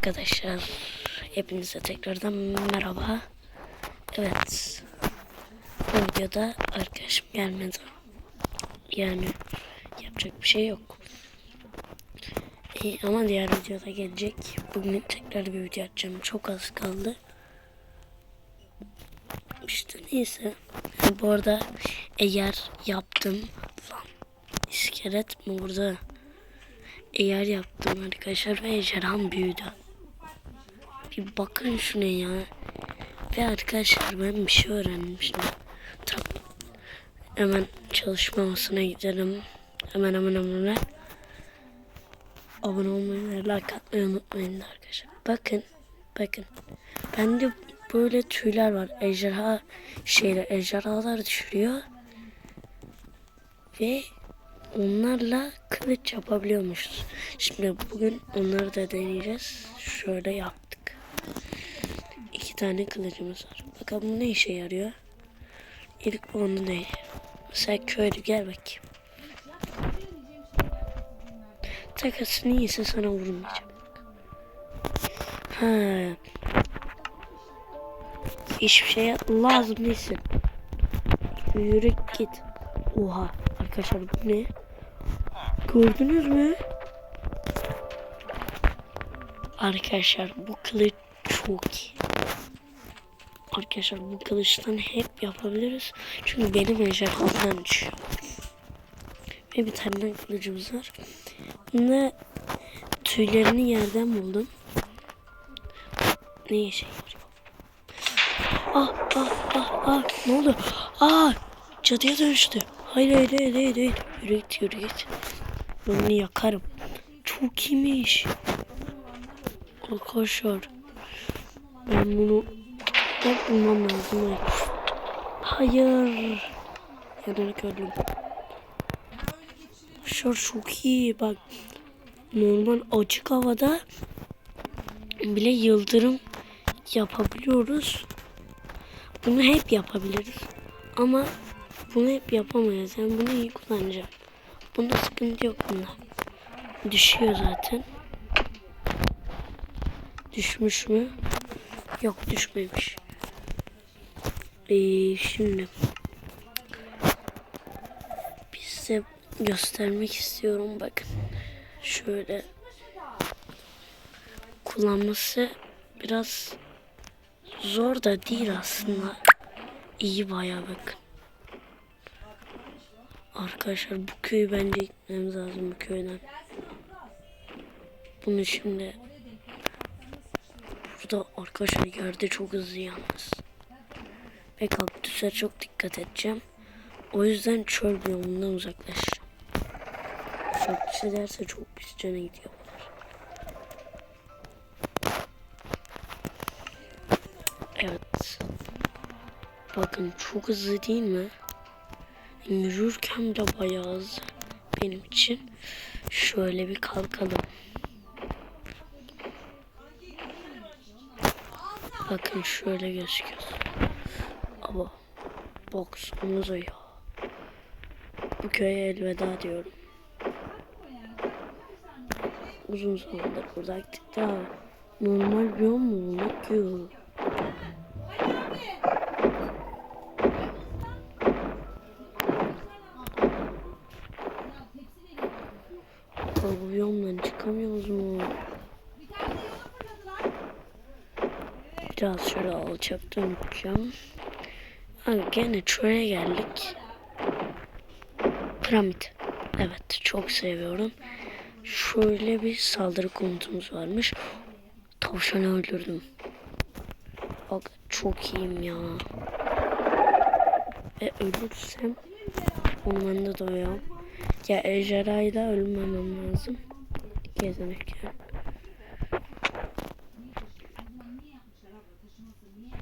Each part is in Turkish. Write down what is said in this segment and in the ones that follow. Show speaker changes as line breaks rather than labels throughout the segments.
Arkadaşlar hepinize tekrardan merhaba. Evet. Bu videoda arkadaşım gelmedi. Yani yapacak bir şey yok. İyi, ama diğer videoda gelecek. Bugün tekrar bir video atacağım. Çok az kaldı. İşte neyse. Bu arada eğer yaptım. Lan iskelet mi burada? Eğer yaptım arkadaşlar ve ejderham büyüdü. Bir bakın şuna ya. Ve arkadaşlar ben bir şey öğrenmiştim. Tabii. Hemen çalışma masasına gidelim. Hemen hemen hemen. Abone olmayı ve like atmayı unutmayın arkadaşlar. Bakın. Bakın. Bende böyle tüyler var. Ejderha şeyler, ejderhalar düşürüyor. Ve onlarla kılıç yapabiliyormuşuz. Şimdi bugün onları da deneyeceğiz. Şöyle yaptık. Tane kılıcımız var. Bakalım ne işe yarıyor. İlk onu değil. Mesela köylü gel bakayım. Takasın iyiyse sana vurmayacağım. Ha. Hiçbir şey lazım değilsin. Yürü git. Oha. Arkadaşlar bu ne? Gördünüz mü? Arkadaşlar bu kılıç çok iyi. Arkadaşlar bu kılıçtan hep yapabiliriz. Çünkü benim ejderhadan düşüyor. Ve bir tane kılıcımız var. Bunda tüylerini yerden buldum. Ne işe yarıyor? Ah ah ah ah ne oldu? Ah cadıya dönüştü. Hayır hayır hayır hayır. hayır. Yürü git yürü git. Bunu yakarım. Çok iyiymiş. Arkadaşlar. Ben bunu hep bulmam lazım. Hayır. Yanarak öldüm. Arkadaşlar çok iyi. Bak. Normal açık havada bile yıldırım yapabiliyoruz. Bunu hep yapabiliriz. Ama bunu hep yapamayız. Yani bunu iyi kullanacağım. Bunda sıkıntı yok bunda. Düşüyor zaten. Düşmüş mü? Yok düşmemiş. Ee, şimdi size göstermek istiyorum. Bakın. Şöyle kullanması biraz zor da değil aslında. İyi bayağı bakın. Arkadaşlar bu köyü bence gitmemiz lazım bu köyden. Bunu şimdi burada arkadaşlar yerde çok hızlı yalnız. Ve kaktüse çok dikkat edeceğim. O yüzden çöl biyomundan uzaklaşacağım. Kaktüse derse çok pis cana gidiyor. Evet. Bakın çok hızlı değil mi? Yürürken de bayağı hızlı benim için. Şöyle bir kalkalım. Bakın şöyle gözüküyor. Ama omuz ya. Bu köye elveda diyorum. Uzun zamandır buradaydık da normal biyom mu bulmak yok. Bu biyomdan çıkamıyoruz mu? Biraz şöyle alçaktan uçacağım. Ha, gene çöle geldik. Piramit. Evet çok seviyorum. Şöyle bir saldırı komutumuz varmış. Tavşanı öldürdüm. Bak çok iyiyim ya. Ve ölürsem ormanda doyuyorum. Ya ejderhayı da ölmemem lazım. Gezinirken.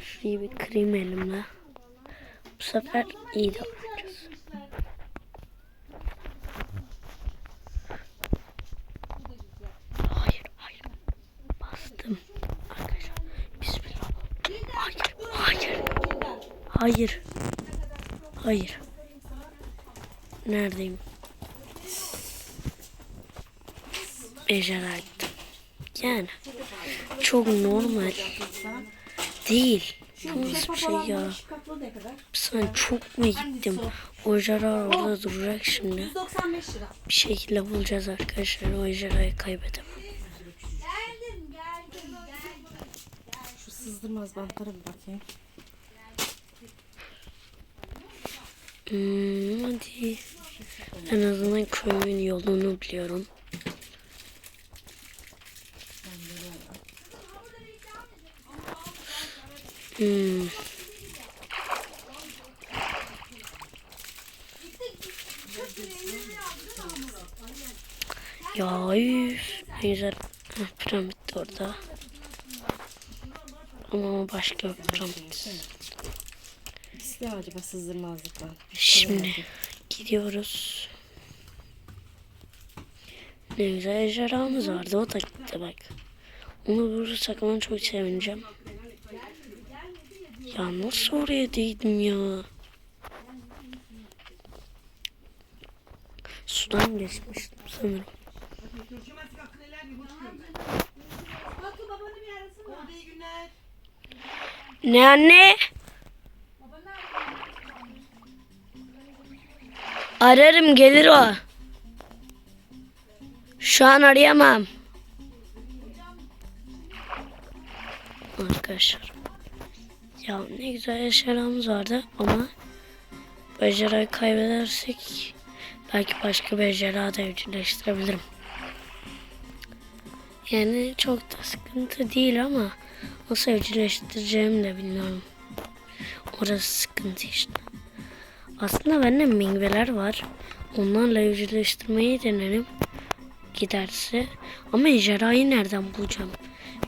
Şurayı bir kırayım elimle. Sefer iyi davranacağız. Hayır, hayır. Bastım. Arkadaşlar. Bismillah. Hayır, hayır. Hayır. Hayır. Neredeyim? Gittim. Yani çok normal değil. Nasıl bir şey
falan
ya? Sen çok mu gittim? Ojeler orada duracak şimdi.
195 lira.
Bir şekilde bulacağız arkadaşlar. O ojeleri kaybedemem.
Şu sızdırmaz bantlara bir bakayım.
Hmm, hadi. En azından köyün yolunu biliyorum. Hmm. Ya üf. Güzel. Piramit de orada. Ama başka bir piramit.
İkisi acaba sızdırmazlıktan.
Şimdi gidiyoruz. Ne güzel ejderhamız vardı. O da gitti bak. Onu vurursak ona çok sevineceğim. Ya nasıl oraya değdim ya? Sudan geçmiştim sanırım. Ne anne? Ararım gelir o. Şu an arayamam. Arkadaşlar. Ya ne güzel eşyalarımız vardı ama bu ejderhayı kaybedersek belki başka bir ejderha da evcilleştirebilirim. Yani çok da sıkıntı değil ama nasıl evcilleştireceğimi de bilmiyorum. Orası sıkıntı işte. Aslında bende meyveler var. Onlarla evcilleştirmeyi denerim. Giderse. Ama ejderhayı nereden bulacağım?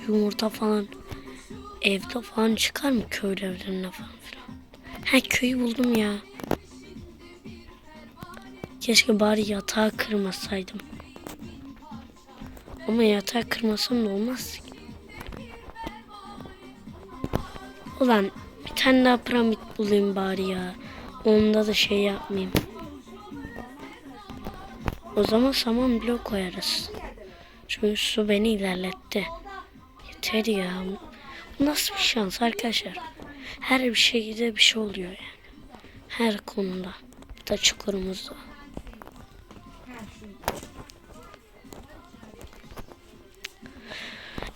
Yumurta falan evde falan çıkar mı köylü evlerine falan filan. Ha köyü buldum ya. Keşke bari yatağı kırmasaydım. Ama yatağı kırmasam da olmaz ki. Ulan bir tane daha piramit bulayım bari ya. Onda da şey yapmayayım. O zaman saman blok koyarız. Çünkü su beni ilerletti. Yeter ya. Nasıl bir şans arkadaşlar? Her bir şeyde bir şey oluyor yani. Her konuda. Da çukurumuzda.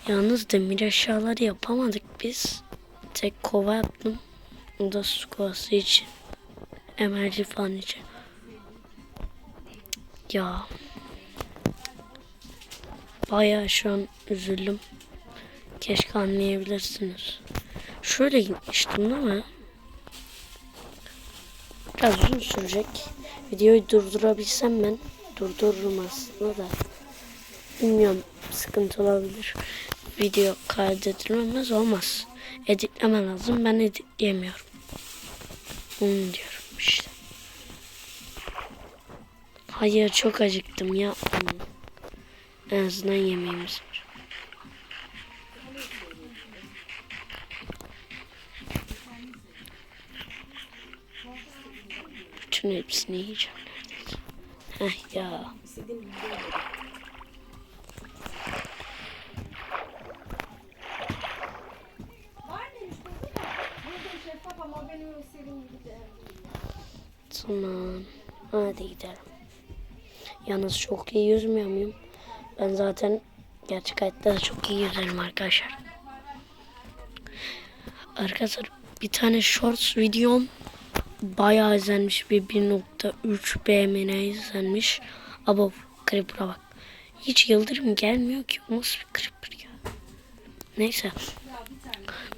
Yalnız demir eşyaları yapamadık biz. Tek kova yaptım. O da su kovası için. Emerci falan için. Ya. Bayağı şu an üzüldüm. Keşke anlayabilirsiniz. Şöyle gitmiştim değil mi? Biraz uzun sürecek. Videoyu durdurabilsem ben durdururum aslında da. Bilmiyorum sıkıntı olabilir. Video kaydedilmemez olmaz. Editleme lazım. Ben editleyemiyorum. Onu diyorum işte. Hayır çok acıktım ya. En azından yemeğimiz var. Bütün hepsini yiyeceğim neredeyse. Heh ya.
İstediğim gibi olmadı. Var demiş burada da. Burada şeffaf ama benim istediğim gibi de.
Tamam. Hadi gidelim. Yalnız çok iyi yüzmüyor muyum? Ben zaten gerçek hayatta da çok iyi yüzerim arkadaşlar. Arkadaşlar bir tane shorts videom bayağı izlenmiş. Bir 1.3 BMN izlenmiş. Ama creeper'a bak. Hiç yıldırım gelmiyor ki. O nasıl bir creeper ya? Neyse.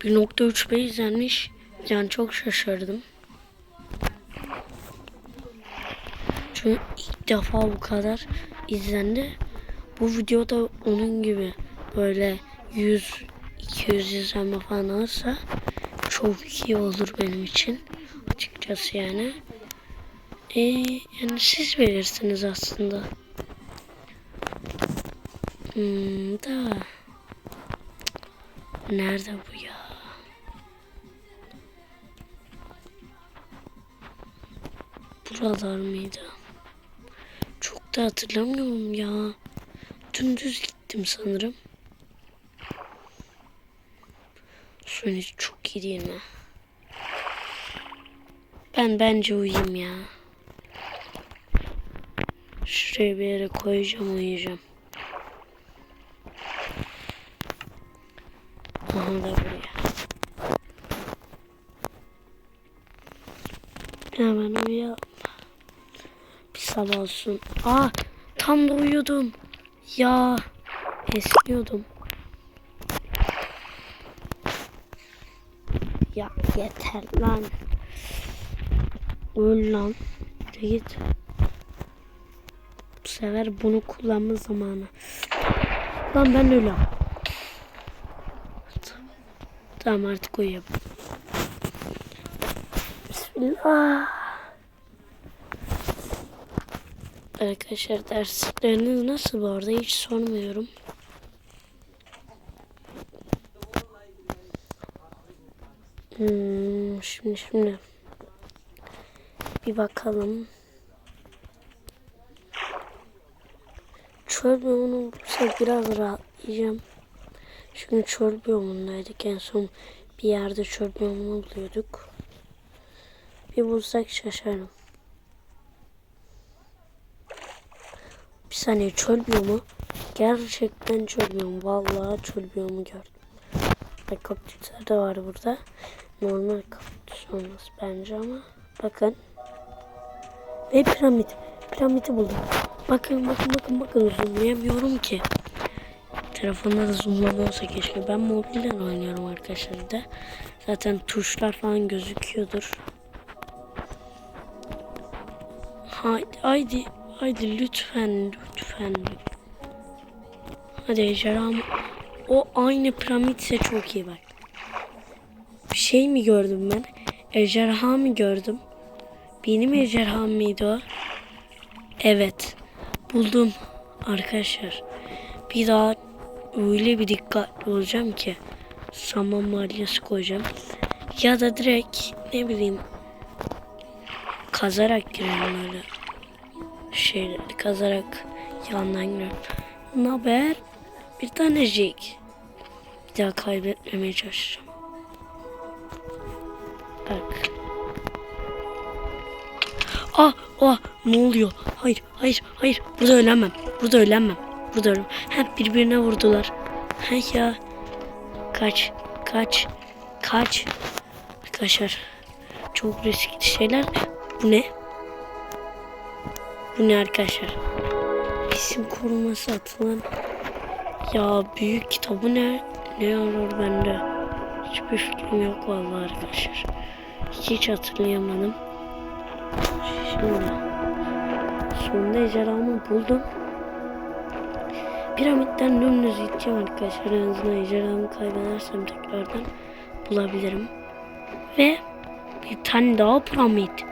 1.3 B izlenmiş. Yani çok şaşırdım. Çünkü ilk defa bu kadar izlendi. Bu videoda onun gibi böyle 100 200 izlenme falan alırsa çok iyi olur benim için. Açıkçası yani. Ee, yani siz bilirsiniz aslında. Hmm, da nerede bu ya? Buralar mıydı? Çok da hatırlamıyorum ya. Dümdüz gittim sanırım. Suyun çok iyi değil mi? Ben bence uyuyayım ya. Şuraya bir yere koyacağım uyuyacağım. Aha da buraya. Hemen uyuyalım. Bir sabah olsun. Aa tam da uyuyordum. Ya esniyordum. Ya yeter lan. Öl lan. Yürü git. Bu sefer bunu kullanma zamanı. Lan ben öyle. Tamam artık uyuyalım. Bismillah. Arkadaşlar dersleriniz nasıl bu arada hiç sormuyorum. Hmm, şimdi şimdi bir bakalım. Çöl biyomunu biraz rahatlayacağım. Çünkü çöl biyomundaydık en son bir yerde çöl buluyorduk. Bir bulsak şaşarım. Bir saniye çöl biyomu. Gerçekten çöl biyomu. Vallahi çöl biyomu gördüm. Ve kaktüsler de var burada. Normal kaktüs olmaz bence ama. Bakın. Ve piramit. Piramidi buldum. Bakın bakın bakın bakın zoomlayamıyorum ki. Telefonda da zoomlama keşke. Ben mobilden oynuyorum arkadaşlar da. Zaten tuşlar falan gözüküyordur. Haydi haydi haydi lütfen lütfen. Hadi ejderham. O aynı piramitse çok iyi bak. Bir şey mi gördüm ben? Ejderha mı gördüm? Benim ejderham mıydı o? Evet. Buldum arkadaşlar. Bir daha öyle bir dikkatli olacağım ki saman malyası koyacağım. Ya da direkt ne bileyim kazarak girelim öyle şeyleri kazarak yandan girelim. Ne haber? Bir tanecik. Bir daha kaybetmemeye çalışacağım. Ah, ah, ne oluyor? Hayır, hayır, hayır. Burada ölemem. Burada ölemem. Burada ölemem. Hep birbirine vurdular. He ya. Kaç, kaç, kaç. Arkadaşlar, çok riskli şeyler. Bu ne? Bu ne arkadaşlar? İsim koruması atılan ya büyük kitabı ne? Ne olur bende? Hiçbir fikrim yok vallahi arkadaşlar. Hiç hatırlayamadım. Şimdi sonunda ejderhamı buldum. Piramitten dümdüz gideceğim arkadaşlar. En azından ejderhamı kaybedersem tekrardan bulabilirim. Ve bir tane daha piramit.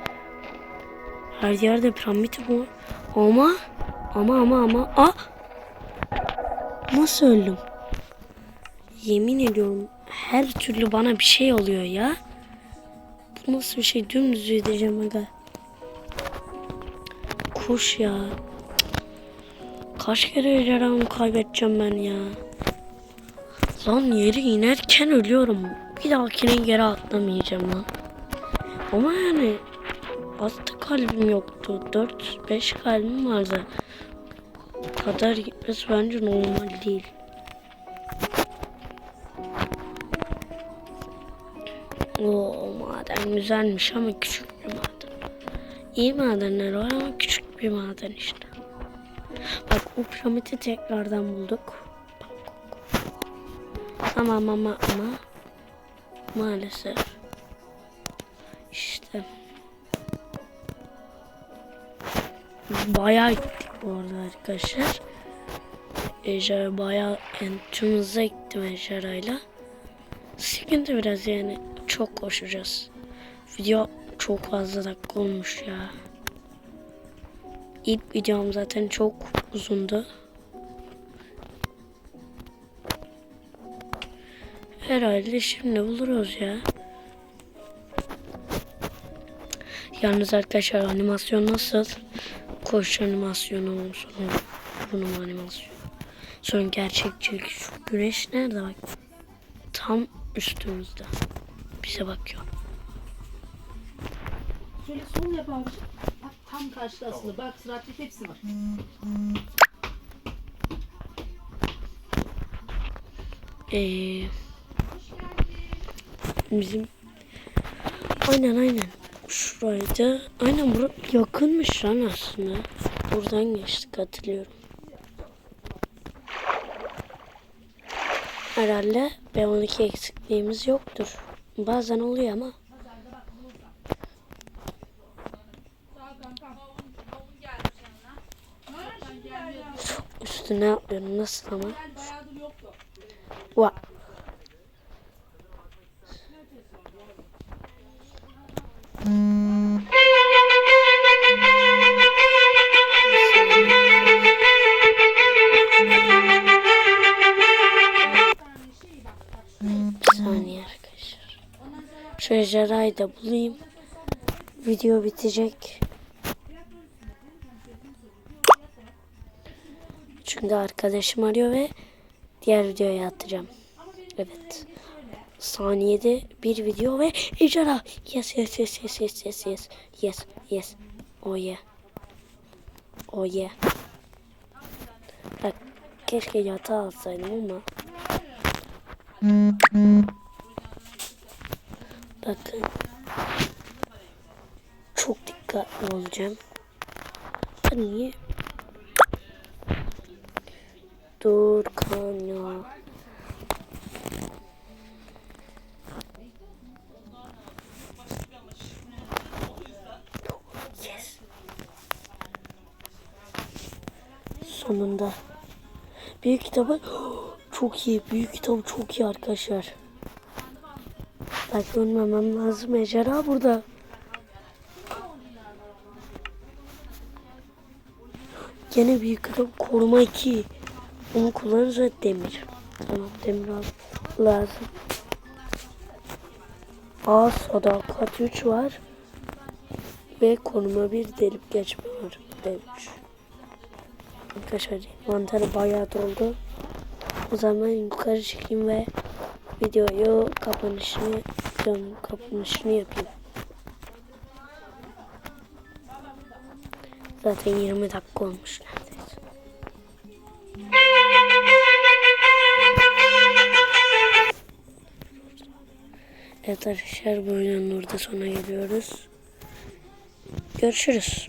Her yerde piramit bu. Ama ama ama ama a Nasıl öldüm? Yemin ediyorum her türlü bana bir şey oluyor ya. Bu nasıl bir şey? Dümdüz gideceğim aga. Kuş ya. Kaç kere ejderhamı kaybedeceğim ben ya. Lan yeri inerken ölüyorum. Bir dahakine geri atlamayacağım lan. Ama yani Hasta kalbim yoktu. 4-5 kalbim vardı. Bu kadar gitmesi bence normal değil. O maden güzelmiş ama küçük bir maden. İyi madenler var ama küçük bir maden işte. Bak bu piramidi tekrardan bulduk. Tamam ama ama maalesef işte bayağı gittik bu arada arkadaşlar. Ejderha bayağı yani tüm hızla gittim ejderhayla. Sıkıntı biraz yani çok koşacağız. Video çok fazla dakika olmuş ya. İlk videom zaten çok uzundu. Herhalde şimdi buluruz ya. Yalnız arkadaşlar animasyon nasıl? Koş animasyonu sonra burun animasyonu. Sonra gerçekçilik. Şu güneş nerede bak? tam üstümüzde. Bize bakıyor.
Şöyle sol yap abicim. Bak tam karşıda aslında. Bak sıratlık hepsi var.
Ee, bizim aynen aynen şuraydı. Aynen bura yakınmış lan aslında. Buradan geçtik hatırlıyorum. Herhalde B12 eksikliğimiz yoktur. Bazen oluyor ama. Üstüne atlıyorum nasıl ama? Va. Bir saniye arkadaşlar. Şu ejderhayı da bulayım. Video bitecek. Çünkü arkadaşım arıyor ve diğer videoya atacağım. Evet. Saniyede bir video ve ejderha. Yes yes yes yes yes yes yes. Yes yes. Oh yeah. Oh yeah. Bak keşke yatağı alsaydım ama. Bakın. Çok dikkatli olacağım. Ben niye? Dur kan. Sonunda. Büyük kitabı çok iyi. Büyük kitabı çok iyi arkadaşlar. Bak ölmemem lazım. Ejderha burada. Gene büyük kitap koruma 2. Onu kullanırsa demir. Tamam demir al lazım. A sadakat 3 var. Ve konuma bir delip geçme var. 3. Arkadaşlar mantarı bayağı doldu. O zaman yukarı çıkayım ve videoyu kapanışını videonun kapanışını yapayım. Zaten 20 dakika olmuş Evet arkadaşlar bu videonun burada sona geliyoruz. Görüşürüz.